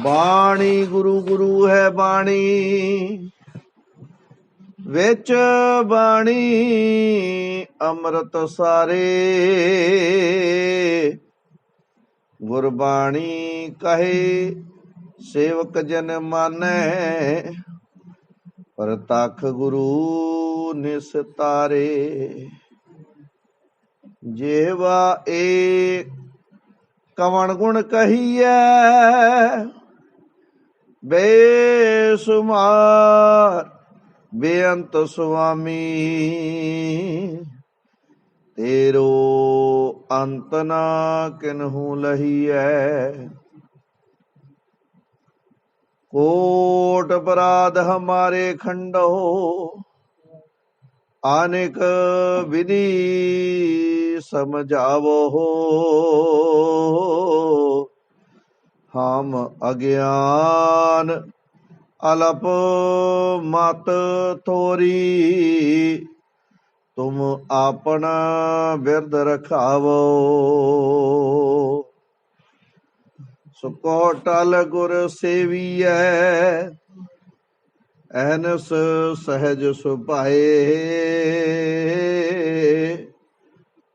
ਬਾਣੀ ਗੁਰੂ ਗੁਰੂ ਹੈ ਬਾਣੀ। ਵਿੱਚ ਬਾਣੀ, ਅੰਮ੍ਰਿਤ ਸਾਰੇ। ਗੁਰਬਾਣੀ ਕਹੇ, ਸੇਵਕ ਜਨ ਮਾਨੈ। ਪ੍ਰਤੱਖ ਗੁਰੂ ਨਿਸਤਾਰੇ ਜੇਵਾ ਏ ਕਵਣ ਗੁਣ ਕਹੀਐ ਬੇਸੁਮਾਰ, ਬੇਅੰਤ ਸੁਆਮੀ, ਤੇਰੋ ਅੰਤ ਨਾ ਕਿਨਹੂ ਲਹੀਐ। ਕੋਟ ਅਪਰਾਧ ਹਮਾਰੇ ਖੰਡੋ, ਆਨਿਕ ਵਿਧੀ ਸਮਝਾਵੋ। ਹਮ ਅਗਿਆਨ, ਅਲਪ ਮਤ ਤੋਰੀ ਤੁਮ ਆਪਣਾ ਬਿਰਧ ਰਖਾਵੋ। ਸੁਕੋ ਟਲ ਗੁਰ ਸੇਵੀਐ, ਐਨਸ ਸਹਿਜ ਸੁਭਾਏ।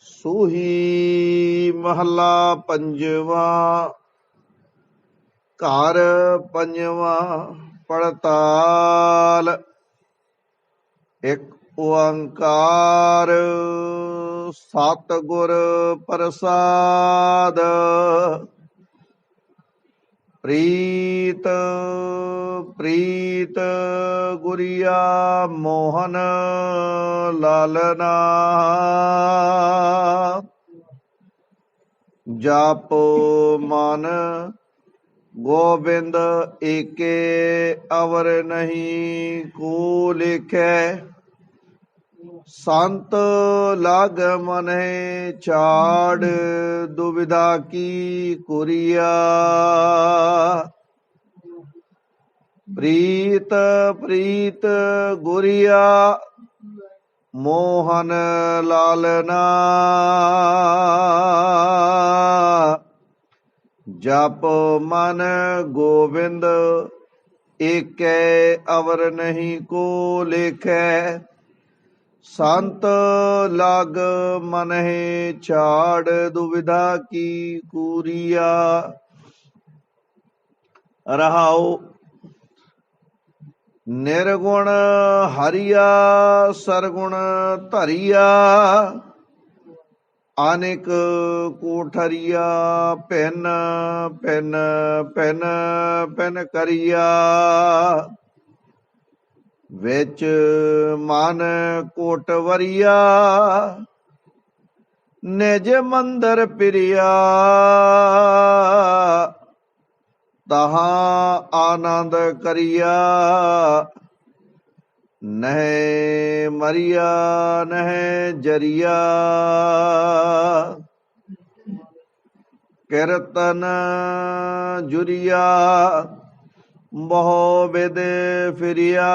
ਸੂਹੀ ਮਹਲਾ ਪੰਜਵਾ ਘਰ ਪੰਜਵਾ ਪੜਤਾਲ ਇੱਕ ਓੰਕਾਰ ਸਤਿਗੁਰ ਪ੍ਰਸਾਦ। ਪ੍ਰੀਤ ਪ੍ਰੀਤ ਗੁਰਿਆ ਮੋਹਨ ਲਾਲਨਾ ਜਪ ਮਨ ਗੋਬਿੰਦ ਏਕੇ ਅਵਰ ਨਹੀਂ ਕੋ ਲਿਖੈ। ਸੰਤ ਲਾਗ ਮਨਹਿ ਛਾੜ ਦੁਬਿਧਾ ਕੀ ਕੁਰੀਆ। ਪ੍ਰੀਤ ਪ੍ਰੀਤ ਗੁਰੀਆ, ਮੋਹਨ ਲਾਲਨਾ ਜਪ ਮਨ ਗੋਬਿੰਦ, ਏਕੈ ਅਵਰ ਨਹੀਂ ਕੋ ਲੇਖੈ। ਸੰਤ ਲਗ ਮਨਹਿ ਛਾੜ ਦੁਵਿਧਾ ਕੀ ਕੂਰੀਆ? ਰਹਾਉ ਨਿਰਗੁਣ ਹਰੀਆ, ਸਰਗੁਣ ਧਰੀਆ। ਅਨੇਕ ਕੋਠਰੀਆ ਪੈਨ ਪੈਨ ਪੈਨ ਪੈਨ ਕਰੀਆ। ਵਿੱਚ ਮਨ ਕੋਟਵਰੀਆ ਨਿਜ ਮੰਦਰ ਪਿਰਿਆ। ਤਹਾਂ ਆਨੰਦ ਕਰਿਆ, ਨਹਿ ਮਰਿਆ, ਨਹਿ ਜਰੀਆ। ਕੀਰਤਨ ਜੁਰੀਆ। ਬਹੁ ਵਿਦ ਫਿਰਿਆ,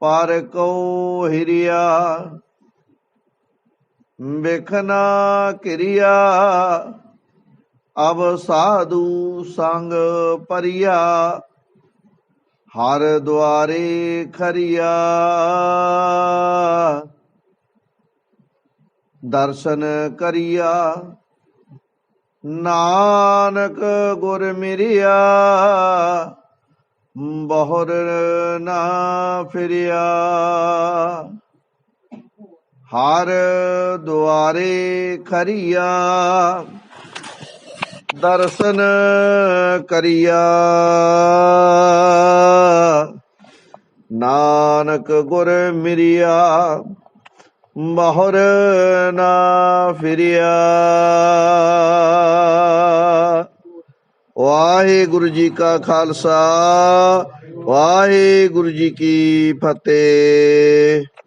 ਪਰ ਕੋ ਹਿਰਿਆ। ਵੇਖਨਾ ਕਿਰਿਆ ਅਬ ਸਾਧੂ ਸੰਗ ਪਰਿਆ ਹਰ ਦੁਆਰੇ ਖਰੀਆ। ਦਰਸ਼ਨ ਕਰਿਆ। ਨਾਨਕ ਗੁਰ ਮਿਰਿਆ ਬਹੁਰ ਨਾ ਫਿਰਿਆ। ਹਰ ਦੁਆਰੇ ਖਰੀਆ ਦਰਸ਼ਨ ਕਰੀਆ। ਨਾਨਕ ਗੁਰ ਮਿਰਿਆ ਬਹੁਰ ਨਾ ਫਿਰਿਆ। ਵਾਹਿਗੁਰੂ ਜੀ ਕਾ ਖਾਲਸਾ ਵਾਹਿਗੁਰੂ ਜੀ ਕੀ ਫਤਿਹ।